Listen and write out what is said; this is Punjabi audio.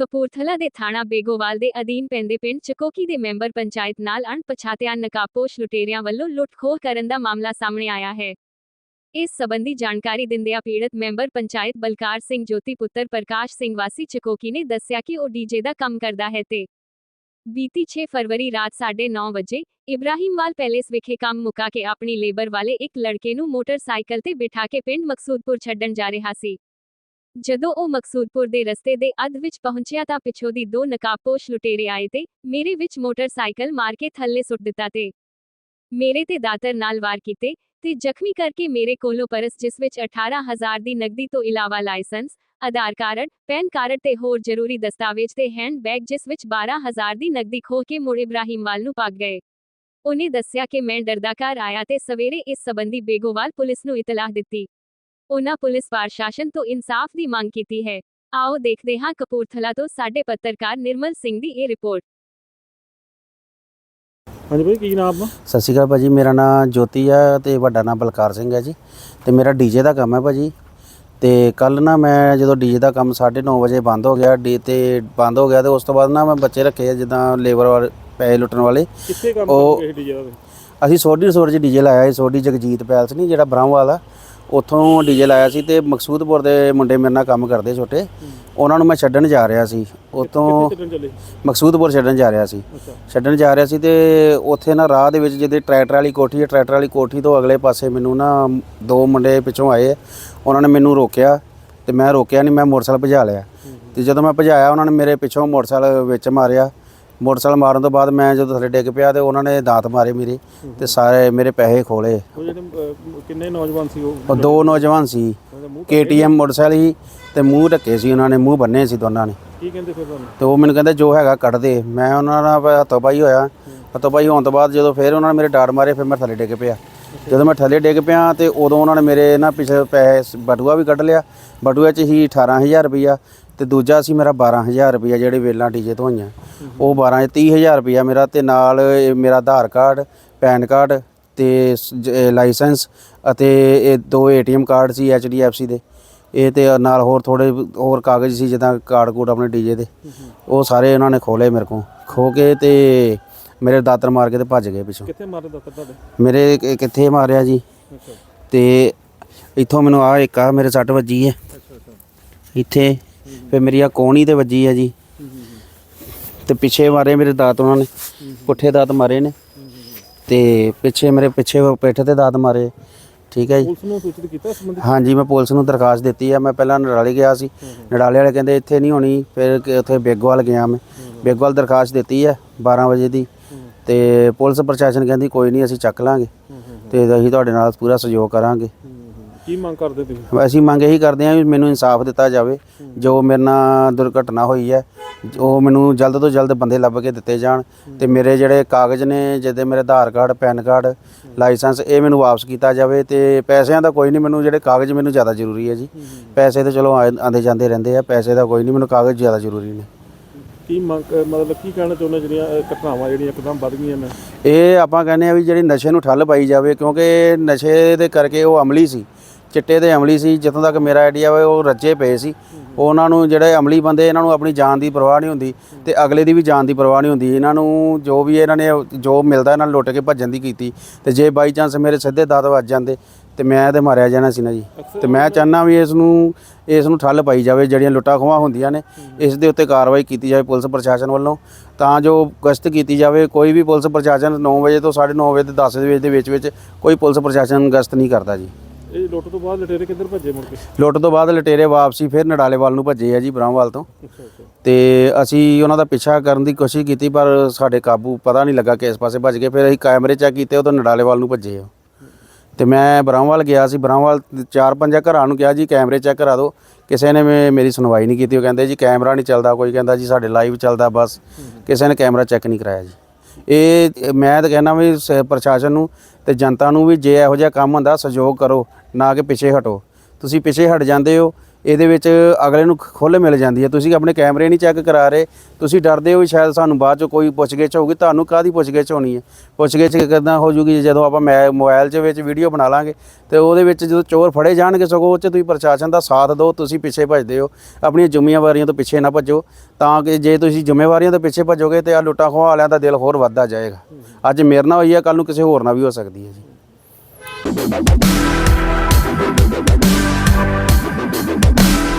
ਕਪੂਰਥਲਾ ਦੇ ਥਾਣਾ ਬੇਗੋਵਾਲ ਦੇ ਅਧੀਨ ਪੈਂਦੇ ਪਿੰਡ ਚਕੋਕੀ ਦੇ ਮੈਂਬਰ ਪੰਚਾਇਤ ਨਾਲ ਅਣਪਛਾਤਿਆਂ ਨਕਾਬਪੋਸ਼ ਲੁਟੇਰਿਆਂ ਵੱਲੋਂ ਲੁੱਟ-ਖੋਹ ਕਰਨ ਦਾ ਮਾਮਲਾ ਸਾਹਮਣੇ ਆਇਆ ਹੈ। ਇਸ ਸਬੰਧੀ ਜਾਣਕਾਰੀ ਦਿੰਦਿਆਂ ਪੀੜਤ ਮੈਂਬਰ ਪੰਚਾਇਤ ਬਲਕਾਰ ਸਿੰਘ ਜੋਤੀ ਪੁੱਤਰ ਪ੍ਰਕਾਸ਼ ਸਿੰਘ ਵਾਸੀ ਚਕੋਕੀ ਨੇ ਦੱਸਿਆ ਕਿ ਉਹ ਡੀਜੇ ਦਾ ਕੰਮ ਕਰਦਾ ਹੈ ਤੇ ਬੀਤੀ 6 ਫਰਵਰੀ ਰਾਤ 9:30 ਵਜੇ ਇਬਰਾਹੀਮਵਾਲ ਪੈਲੇਸ ਵਿਖੇ ਕੰਮ ਮੁਕਾ ਕੇ ਆਪਣੀ ਲੇਬਰ ਵਾਲੇ ਇੱਕ ਲੜਕੇ ਨੂੰ ਮੋਟਰਸਾਈਕਲ ਤੇ ਬਿਠਾ ਕੇ ਪਿੰਡ ਮਕਸੂਦਪੁਰ ਛੱਡਣ ਜਾ ਰਿਹਾ ਸੀ। ਜਦੋਂ ਉਹ ਮਕਸੂਦਪੁਰ ਦੇ ਰਸਤੇ ਦੇ ਅੱਧ ਵਿੱਚ ਪਹੁੰਚਿਆ ਤਾਂ ਪਿੱਛੋਂ ਦੀ ਦੋ ਨਕਾਬਪੋਸ਼ ਲੁਟੇਰੇ ਆਏ ਤੇ ਮੇਰੇ ਵਿੱਚ ਮੋਟਰਸਾਈਕਲ ਮਾਰ ਕੇ ਥੱਲੇ ਸੁੱਟ ਦਿੱਤਾ ਤੇ ਮੇਰੇ ਤੇ ਦਾਤਰ ਨਾਲ ਵਾਰ ਕੀਤੇ ਤੇ ਜ਼ਖਮੀ ਕਰਕੇ ਮੇਰੇ ਕੋਲੋਂ ਪਰਸ ਜਿਸ ਵਿੱਚ 18000 ਦੀ ਨਕਦੀ ਤੋਂ ਇਲਾਵਾ licence, Aadhaar card, PAN card ਤੇ ਹੋਰ ਜ਼ਰੂਰੀ ਦਸਤਾਵੇਜ਼ ਤੇ ਹੈਂਡ ਬੈਗ ਜਿਸ ਵਿੱਚ 12000 ਦੀ ਨਕਦੀ ਖੋਹ ਕੇ ਮੁੜ ਇਬਰਾਹੀਮਵਾਲ ਨੂੰ ਭੱਗ ਗਏ। ਉਹਨੇ ਦੱਸਿਆ ਕਿ ਮੈਂ ਡਰਦਾ ਘਰ ਆਇਆ ਤੇ ਸਵੇਰੇ ਇਸ ਸਬੰਧੀ ਬੇਗੋਵਾਲ ਪੁਲਿਸ ਨੂੰ ਇਤਲਾਹ ਦਿੱਤੀ। ਉਹਨਾਂ ਪੁਲਿਸ ਪ੍ਰਸ਼ਾਸਨ ਤੋਂ ਇਨਸਾਫ ਦੀ ਮੰਗ ਕੀਤੀ ਹੈ। ਆਓ ਦੇਖਦੇ ਹਾਂ ਕਪੂਰਥਲਾ ਤੋਂ ਸਾਡੇ ਪੱਤਰਕਾਰ ਨਿਰਮਲ ਸਿੰਘ ਦੀ ਇਹ ਰਿਪੋਰਟ। ਹਾਂਜੀ ਭਾਈ ਕੀ ਨਾਮ ਆਪਣਾ ਸਤਿ ਸ਼੍ਰੀ ਅਕਾਲ ਭਾਜੀ ਮੇਰਾ ਨਾਮ ਜੋਤੀ ਆ ਤੇ ਵੱਡਾ ਨਾਮ ਬਲਕਾਰ ਸਿੰਘ ਹੈ ਜੀ। ਤੇ ਮੇਰਾ ਡੀਜੇ ਦਾ ਕੰਮ ਹੈ ਭਾਜੀ। ਤੇ ਕੱਲ ਨਾ ਮੈਂ ਜਦੋਂ ਡੀਜੇ ਦਾ ਕੰਮ 9:30 ਵਜੇ ਬੰਦ ਹੋ ਗਿਆ ਡੀ ਤੇ ਬੰਦ ਹੋ ਗਿਆ ਤੇ ਉਸ ਤੋਂ ਬਾਅਦ ਨਾ ਮੈਂ ਬੱਚੇ ਰੱਖੇ ਆ ਜਿੱਦਾਂ ਲੇਬਰ ਵਾਲੇ ਪੈਸੇ ਲੁੱਟਣ ਵਾਲੇ। ਕਿੱਥੇ ਕੰਮ ਕਰਦੇ ਡੀਜੇ ਦਾ? ਅਸੀਂ ਸੋਢੀ ਰਿਸੋਰਟ 'ਚ ਡੀਜੇ ਲਾਇਆ ਸੀ ਸੋਢੀ ਜਗਜੀਤ ਪੈਲਸ ਨਹੀਂ ਜਿਹੜਾ ਬ੍ਰਹਮਵਾਲ ਆ। ਉੱਥੋਂ ਡੀਜੇ ਲਾਇਆ ਸੀ ਤੇ ਮਕਸੂਦਪੁਰ ਦੇ ਮੁੰਡੇ ਮੇਰੇ ਨਾਲ ਕੰਮ ਕਰਦੇ ਛੋਟੇ। ਉਹਨਾਂ ਨੂੰ ਮੈਂ ਛੱਡਣ ਜਾ ਰਿਹਾ ਸੀ। ਉੱਥੋਂ ਮਕਸੂਦਪੁਰ ਛੱਡਣ ਜਾ ਰਿਹਾ ਸੀ। ਛੱਡਣ ਜਾ ਰਿਹਾ ਸੀ ਤੇ ਉੱਥੇ ਨਾ ਰਾਹ ਦੇ ਵਿੱਚ ਜਿਹਦੇ ਟਰੈਕਟਰ ਵਾਲੀ ਕੋਠੀ ਹੈ ਟਰੈਕਟਰ ਵਾਲੀ ਕੋਠੀ ਤੋਂ ਅਗਲੇ ਪਾਸੇ ਮੈਨੂੰ ਨਾ ਦੋ ਮੁੰਡੇ ਪਿੱਛੋਂ ਆਏ। ਉਹਨਾਂ ਨੇ ਮੈਨੂੰ ਰੋਕਿਆ ਤੇ ਮੈਂ ਰੋਕਿਆ ਨਹੀਂ ਮੈਂ ਮੋਟਰਸਾਈਕਲ ਭਜਾ ਲਿਆ। ਤੇ ਜਦੋਂ ਮੈਂ ਭਜਾਇਆ ਉਹਨਾਂ ਨੇ ਮੇਰੇ ਪਿੱਛੋਂ ਮੋਟਰਸਾਈਕਲ ਵਿੱਚ ਮਾਰਿਆ। ਮੋਟਰਸਾਈਕਲ ਮਾਰਨ ਤੋਂ ਬਾਅਦ ਮੈਂ ਜਦੋਂ ਥੱਲੇ ਡਿੱਗ ਪਿਆ ਤੇ ਉਹਨਾਂ ਨੇ ਦਾਤ ਮਾਰੇ ਮੇਰੇ ਤੇ ਸਾਰੇ ਮੇਰੇ ਪੈਸੇ ਖੋਲੇ। ਉਹ ਜਿਹੜੇ ਅਹ, ਕਿੰਨੇ ਨੌਜਵਾਨ ਸੀ ਉਹ? ਉਹ ਦੋ ਨੌਜਵਾਨ ਸੀ। KTM ਮੋਟਰਸਾਈਕਲ ਸੀ ਤੇ ਮੂੰਹ ਢੱਕੇ ਸੀ ਉਹਨਾਂ ਨੇ ਮੂੰਹ ਬੰਨੇ ਸੀ ਦੋਨਾਂ ਨੇ। ਕੀ ਕਹਿੰਦੇ ਫਿਰ ਤੁਹਾਨੂੰ? ਤੇ ਉਹ ਮੈਨੂੰ ਕਹਿੰਦੇ ਜੋ ਹੈਗਾ ਕੱਢ ਦੇ ਮੈਂ ਉਹਨਾਂ ਨਾਲ ਫਿਰ ਹੱਥੋਂ ਪਾਈ ਹੋਇਆ। ਹੱਥੋਂ ਪਾਈ ਹੋਣ ਤੋਂ ਬਾਅਦ ਜਦੋਂ ਫਿਰ ਉਹਨਾਂ ਨੇ ਮੇਰੇ ਡਾਟ ਮਾਰੇ ਫਿਰ ਮੈਂ ਥੱਲੇ ਡਿੱਗ ਪਿਆ। ਜਦੋਂ ਮੈਂ ਥੱਲੇ ਡਿੱਗ ਪਿਆ ਤੇ ਉਦੋਂ ਉਹਨਾਂ ਨੇ ਮੇਰੇ ਨਾ ਪਿਛੇ ਪੈਸੇ ਬਟੂਆ ਵੀ ਕੱਢ ਲਿਆ। ਬਟੂਏ 'ਚ ਹੀ 18000 ਰੁਪਈਆ ਤੇ ਦੂਜਾ ਸੀ ਮੇਰਾ 12000 ਰੁਪਈਆ ਜਿਹੜੇ ਵੇਲਾਂ ਡੀਜੇ ਤੋਂ ਹੋਈਆਂ ਉਹ 12 30000 ਰੁਪਈਆ ਮੇਰਾ ਤੇ ਨਾਲ ਇਹ ਮੇਰਾ ਆਧਾਰ ਕਾਰਡ ਪੈਨ ਕਾਰਡ ਤੇ ਸ- ਜ- ਇਹ ਲਾਇਸੈਂਸ ਅਤੇ ਇਹ ਦੋ ਏਟੀਐਮ ਕਾਰਡ ਸੀ ਐਚਡੀਐਫਸੀ ਦੇ। ਇਹ ਤੇ ਨਾਲ ਹੋਰ ਥੋੜੇ ਹੋਰ ਕਾਗਜ਼ ਸੀ ਜਿੱਦਾਂ ਕਾਰਡ ਕੂਡ ਆਪਣੇ ਡੀਜੇ ਦੇ। ਉਹ ਸਾਰੇ ਉਹਨਾਂ ਨੇ ਖੋਲੇ ਮੇਰੇ ਕੋਲ। ਖੋ ਕੇ ਤੇ ਮੇਰੇ ਦਾਤਰ ਮਾਰ ਕੇ ਤੇ ਭੱਜ ਗਏ ਪਿੱਛੋਂ। ਕਿੱਥੇ ਮਾਰੇ ਦੱਸ ਤੁਹਾਡੇ? ਮੇਰੇ ਕਿ- ਕਿੱਥੇ ਮਾਰਿਆ ਜੀ। ਅੱਛਾ। ਤੇ ਇੱਥੋਂ ਮੈਨੂੰ ਆ ਇੱਕ ਆ ਮੇਰੇ ਸੱਟ ਵੱਜੀ ਹੈ। ਅੱਛਾ ਅੱਛਾ। ਇੱਥੇ ਫਿਰ ਮੇਰੀ ਆ ਕੋਣੀ ਤੇ ਵੱਜੀ ਹੈ ਜੀ। ਤੇ ਪਿੱਛੇ ਮਾਰੇ ਮੇਰੇ ਦਾਤ ਉਹਨਾਂ ਨੇ ਪੁੱਠੇ ਦਾਤ ਮਾਰੇ ਨੇ। ਤੇ ਪਿੱਛੇ ਮੇਰੇ ਪਿੱਛੇ ਪਿੱਠ ਤੇ ਦਾਤ ਮਾਰੇ ਠੀਕ ਹੈ ਜੀ। ਪੁਲਿਸ ਨੂੰ ਸੂਚਿਤ ਕੀਤਾ ਇਸ ਸੰਬੰਧੀ? ਹਾਂਜੀ ਮੈਂ ਪੁਲਿਸ ਨੂੰ ਦਰਖਾਸਤ ਦਿੱਤੀ ਆ। ਮੈਂ ਪਹਿਲਾਂ ਨਡਾਲੇ ਗਿਆ ਸੀ। ਨਡਾਲੇ ਵਾਲੇ ਕਹਿੰਦੇ ਇੱਥੇ ਨਹੀਂ ਹੋਣੀ ਫਿਰ ਕਿ ਉੱਥੇ ਬੇਗੋਵਾਲ ਗਿਆ ਮੈਂ। ਬੇਗੋਵਾਲ ਦਰਖਾਸਤ ਦਿੱਤੀ ਹੈ 12 ਵਜੇ ਦੀ। ਤੇ ਪੁਲਿਸ ਪ੍ਰਸ਼ਾਸਨ ਕਹਿੰਦੀ ਕੋਈ ਨਹੀਂ ਅਸੀਂ ਚੱਕ ਲਾਂਗੇ। ਤੇ ਅਸੀਂ ਤੁਹਾਡੇ ਨਾਲ ਪੂਰਾ ਸਹਿਯੋਗ ਕਰਾਂਗੇ। ਕੀ ਮੰਗ ਕਰਦੇ ਤੁਸੀਂ? ਅਸੀਂ ਮੰਗ ਇਹੀ ਕਰਦੇ ਹਾਂ ਵੀ ਮੈਨੂੰ ਇਨਸਾਫ ਦਿੱਤਾ ਜਾਵੇ, ਜੋ ਮੇਰੇ ਨਾਲ ਦੁਰਘਟਨਾ ਹੋਈ ਹੈ, ਉਹ ਮੈਨੂੰ ਜਲਦ ਤੋਂ ਜਲਦ ਬੰਦੇ ਲੱਭ ਕੇ ਦਿੱਤੇ ਜਾਣ ਤੇ ਮੇਰੇ ਜਿਹੜੇ ਕਾਗਜ਼ ਨੇ, ਜਿਹਦੇ ਮੇਰੇ Aadhaar card, PAN card, licence, ਇਹ ਮੈਨੂੰ ਵਾਪਸ ਕੀਤਾ ਜਾਵੇ ਤੇ ਪੈਸਿਆਂ ਦਾ ਕੋਈ ਨਹੀਂ, ਮੈਨੂੰ ਜਿਹੜੇ ਕਾਗਜ਼ ਮੈਨੂੰ ਜ਼ਿਆਦਾ ਜ਼ਰੂਰੀ ਹੈ ਜੀ। ਪੈਸੇ ਤਾਂ ਚਲੋ ਆਏ- ਆਉਂਦੇ ਜਾਂਦੇ ਰਹਿੰਦੇ ਆ, ਪੈਸੇ ਦਾ ਕੋਈ ਨਹੀਂ, ਮੈਨੂੰ ਕਾਗਜ਼ ਜ਼ਿਆਦਾ ਜ਼ਰੂਰੀ ਨੇ। ਕੀ ਮੰਗ ਅਹ, ਮਤਲਬ ਕੀ ਕਹਿਣਾ ਚਾਹੁੰਦੇ ਜਿਹੜੀਆਂ ਅਹ, ਘਟਨਾਵਾਂ ਜਿਹੜੀਆਂ ਇੱਕਦਮ ਵੱਧ ਗਈਆਂ ਨੇ? ਇਹ ਆਪਾਂ ਕਹਿੰਦੇ ਆ ਵੀ ਜਿਹੜੀ ਨਸ਼ੇ ਨੂੰ ਠੱਲ ਪਾਈ ਜਾਵੇ ਕਿਉਂਕਿ ਨਸ਼ੇ ਦੇ ਕਰਕੇ ਉਹ ਅਮਲੀ ਸੀ ਚਿੱਟੇ ਦੇ ਅਮਲੀ ਸੀ ਜਿੱਥੋਂ ਤੱਕ ਮੇਰਾ ਆਈਡੀਆ ਵਾ ਉਹ ਰੱਜੇ ਪਏ ਸੀ। ਉਹਨਾਂ ਨੂੰ ਜਿਹੜੇ ਅਮਲੀ ਬੰਦੇ ਇਹਨਾਂ ਨੂੰ ਆਪਣੀ ਜਾਨ ਦੀ ਪਰਵਾਹ ਨਹੀਂ ਹੁੰਦੀ ਤੇ ਅਗਲੇ ਦੀ ਵੀ ਜਾਨ ਦੀ ਪਰਵਾਹ ਨਹੀਂ ਹੁੰਦੀ। ਇਹਨਾਂ ਨੂੰ ਜੋ ਵੀ ਇਹਨਾਂ ਨੇ ਜੋ ਮਿਲਦਾ ਇਹਨਾਂ ਨੂੰ ਲੁੱਟ ਕੇ ਭੱਜਣ ਦੀ ਕੀਤੀ ਤੇ ਜੇ ਬਾਈ ਚਾਂਸ ਮੇਰੇ ਸਿੱਧੇ ਦਾਦ ਵੱਜ ਜਾਂਦੇ ਤੇ ਮੈਂ ਤੇ ਮਾਰਿਆ ਜਾਣਾ ਸੀ ਨਾ ਜੀ। ਤੇ ਮੈਂ ਚਾਹੁੰਦਾ ਵੀ ਇਸ ਨੂੰ ਇਸ ਨੂੰ ਠੱਲ ਪਾਈ ਜਾਵੇ ਜਿਹੜੀਆਂ ਲੁੱਟਾਂ ਖੋਹਾਂ ਹੁੰਦੀਆਂ ਨੇ ਇਸ ਦੇ ਉੱਤੇ ਕਾਰਵਾਈ ਕੀਤੀ ਜਾਵੇ ਪੁਲਿਸ ਪ੍ਰਸ਼ਾਸਨ ਵੱਲੋਂ। ਤਾਂ ਜੋ ਗਸ਼ਤ ਕੀਤੀ ਜਾਵੇ ਕੋਈ ਵੀ ਪੁਲਿਸ ਪ੍ਰਸ਼ਾਸਨ 9 ਵਜੇ ਤੋਂ 9:30 ਵਜੇ ਤੇ 10 ਵਜੇ ਦੇ ਵਿੱਚ ਵਿੱਚ ਕੋਈ ਪੁਲਿਸ ਪ੍ਰਸ਼ਾਸਨ ਗਸ਼ਤ ਨਹੀਂ ਕਰਦਾ ਜੀ। ਇਹ ਲੁੱਟ ਤੋਂ ਬਾਅਦ ਲਟੇਰੇ ਕਿੱਧਰ ਭੱਜੇ ਮੁੜ ਕੇ? ਲੁੱਟ ਤੋਂ ਬਾਅਦ ਲਟੇਰੇ ਵਾਪਸੀ ਫਿਰ ਨਡਾਲੇ ਵੱਲ ਨੂੰ ਭੱਜੇ ਆ ਜੀ ਬ੍ਰਹਮਵਾਲ ਤੋਂ। ਤੇ ਅਸੀਂ ਉਹਨਾਂ ਦਾ ਪਿੱਛਾ ਕਰਨ ਦੀ ਕੋਸ਼ਿਸ਼ ਕੀਤੀ ਪਰ ਸਾਡੇ ਕਾਬੂ ਪਤਾ ਨਹੀਂ ਲੱਗਾ ਕਿਸ ਪਾਸੇ ਭੱਜ ਗਏ। ਫਿਰ ਅਸੀਂ ਕੈਮਰੇ ਚੈੱਕ ਕੀਤੇ ਉਦੋਂ ਨਡਾਲੇ ਵੱਲ ਨੂੰ ਭੱਜੇ ਆ। ਤੇ ਮੈਂ ਬ੍ਰਹਮਵਾਲ ਗਿਆ ਸੀ ਬ੍ਰਹਮਵਾਲ ਚਾਰ ਪੰਜ ਘਰਾਂ ਨੂੰ ਕਿਹਾ ਜੀ, ਕੈਮਰੇ ਚੈੱਕ ਕਰਾ ਦਿਓ। ਕਿਸੇ ਨੇ ਮੇ- ਮੇਰੀ ਸੁਣਵਾਈ ਨਹੀਂ ਕੀਤੀ, ਉਹ ਕਹਿੰਦੇ ਜੀ, ਕੈਮਰਾ ਨਹੀਂ ਚੱਲਦਾ ਕੋਈ, ਕਹਿੰਦਾ ਜੀ, ਸਾਡੇ ਲਾਈਵ ਚੱਲਦਾ ਬਸ। ਕਿਸੇ ਨੇ ਕੈਮਰਾ ਚੈੱਕ ਨਹੀਂ ਕਰਾਇਆ ਜੀ। ਇਹ ਮੈਂ ਤਾਂ ਕਹਿੰਦਾ ਵੀ ਸ- ਪ੍ਰਸ਼ਾਸਨ ਨੂੰ ਤੇ ਜਨਤਾ ਨੂੰ ਵੀ ਜੇ ਇਹੋ ਜਿਹਾ ਕੰਮ ਹੁੰਦਾ, ਸਹਿਯੋਗ ਕਰੋ, ਨਾ ਕਿ ਪਿੱਛੇ ਹਟੋ। ਤੁਸੀਂ ਪਿੱਛੇ ਹਟ ਜਾਂਦੇ ਹੋ ਇਹਦੇ ਵਿੱਚ ਅਗਲੇ ਨੂੰ ਖੁੱਲ੍ਹ ਮਿਲ ਜਾਂਦੀ ਹੈ। ਤੁਸੀਂ ਆਪਣੇ ਕੈਮਰੇ ਨਹੀਂ ਚੈੱਕ ਕਰਾ ਰਹੇ। ਤੁਸੀਂ ਡਰਦੇ ਹੋ ਵੀ ਸ਼ਾਇਦ ਸਾਨੂੰ ਬਾਅਦ ਚ ਕੋਈ ਪੁੱਛਗਿੱਛ ਹੋਊਗੀ। ਤੁਹਾਨੂੰ ਕਾਹਦੀ ਪੁੱਛਗਿੱਛ ਹੋਣੀ ਹੈ? ਪੁੱਛਗਿੱਛ ਕਿੱਦਾਂ ਹੋ ਜੂਗੀ? ਜਦੋਂ ਆਪਾਂ ਮੈਂ ਮੋਬਾਈਲ 'ਚ ਵਿੱਚ ਵੀਡੀਓ ਬਣਾ ਲਾਂਗੇ, ਤੇ ਉਹਦੇ ਵਿੱਚ ਜਦੋਂ ਚੋਰ ਫੜੇ ਜਾਣਗੇ ਸਗੋਂ ਉਹ 'ਚ ਤੁਸੀਂ ਪ੍ਰਸ਼ਾਸਨ ਦਾ ਸਾਥ ਦਿਓ, ਤੁਸੀਂ ਪਿੱਛੇ ਭੱਜਦੇ ਹੋ। ਆਪਣੀਆਂ ਜ਼ਿੰਮੇਵਾਰੀਆਂ ਤੋਂ ਪਿੱਛੇ ਨਾ ਭੱਜੋ। ਤਾਂ ਕਿ ਜੇ ਤੁਸੀਂ ਜ਼ਿੰਮੇਵਾਰੀਆਂ ਤੋਂ ਪਿੱਛੇ ਭੱਜੋਗੇ ਤੇ ਆ ਲੁੱਟਾਂ ਖੋਹਾਂ ਵਾਲਿਆਂ ਦਾ ਦਿਲ ਹੋਰ ਵੱਧਦਾ ਜਾਏਗਾ। ਅੱਜ ਮੇਰੇ ਨਾਲ ਹੋਈ ਹੈ ਕੱਲ ਨੂੰ ਕਿਸੇ ਹੋਰ ਨਾਲ ਵੀ ਹੋ ਸਕਦੀ ਹੈ ਜੀ। どどどど!